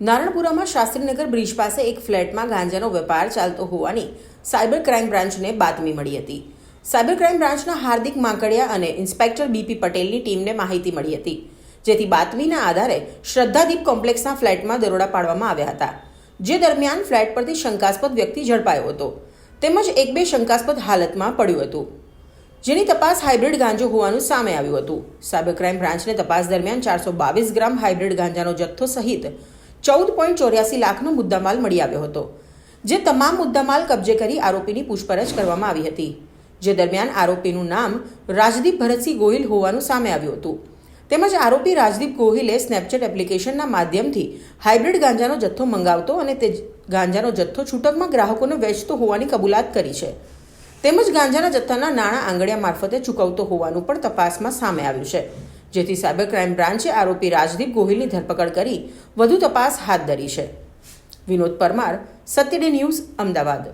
નારણપુરામાં Shastrinagar bridge પાસે એક ફ્લેટમાં ગાંજાનો વેપાર ચાલતો હોવાની સાયબર ક્રાઇમ બ્રાન્ચને બાતમી મળી હતી. સાયબર ક્રાઇમ બ્રાન્ચના હાર્દિક માંકડિયા અને ઇન્સ્પેક્ટર બીપી પટેલની ટીમને માહિતી મળી હતી. જેથી બાતમીના આધારે શ્રદ્ધાદીપ કોમ્પ્લેક્સના ફ્લેટમાં દરોડા પાડવામાં આવ્યા હતા, જે દરમિયાન ફ્લેટ પરથી શંકાસ્પદ વ્યક્તિ ઝડપાયો હતો. તેમજ એક બે શંકાસ્પદ હાલતમાં પડ્યું હતું. જેની તપાસ હાઇબ્રિડ ગાંજો હોવાનું સામે આવ્યું હતું. સાયબર ક્રાઇમ બ્રાન્ચને તપાસ દરમિયાન ચારસો બાવીસ ગ્રામ હાઇબ્રિડ ગાંજાનો જથ્થો સહિત ચૌદ પોઈન્ટ ચોર્યાસી લાખનો મુદ્દામાલ મળી આવ્યો હતો, જે તમામ મુદ્દામાલ કબજે કરી આરોપીની પૂછપરછ કરવામાં આવી હતી. જે દરમિયાન આરોપીનું નામ રાજદીપ ભરતસિંહ ગોહિલ હોવાનું સામે આવ્યું હતું. તેમજ આરોપી રાજદીપ ગોહિલે સ્નેપચેટ એપ્લિકેશનના માધ્યમથી હાઇબ્રિડ ગાંજાનો જથ્થો મંગાવતો અને તે ગાંજાનો જથ્થો છૂટકમાં ગ્રાહકોને વેચતો હોવાની કબૂલાત કરી છે. તેમજ ગાંજાના જથ્થાના નાણાં આંગળીયા મારફતે ચૂકવતો હોવાનું પણ તપાસમાં સામે આવ્યું છે. જેથી સાયબર ક્રાઇમ બ્રાન્ચે આરોપી રાજદીપ ગોહિલની ધરપકડ કરી વધુ તપાસ હાથ ધરી છે. વિનોદ પરમાર, સત્યડે ન્યૂઝ, અમદાવાદ.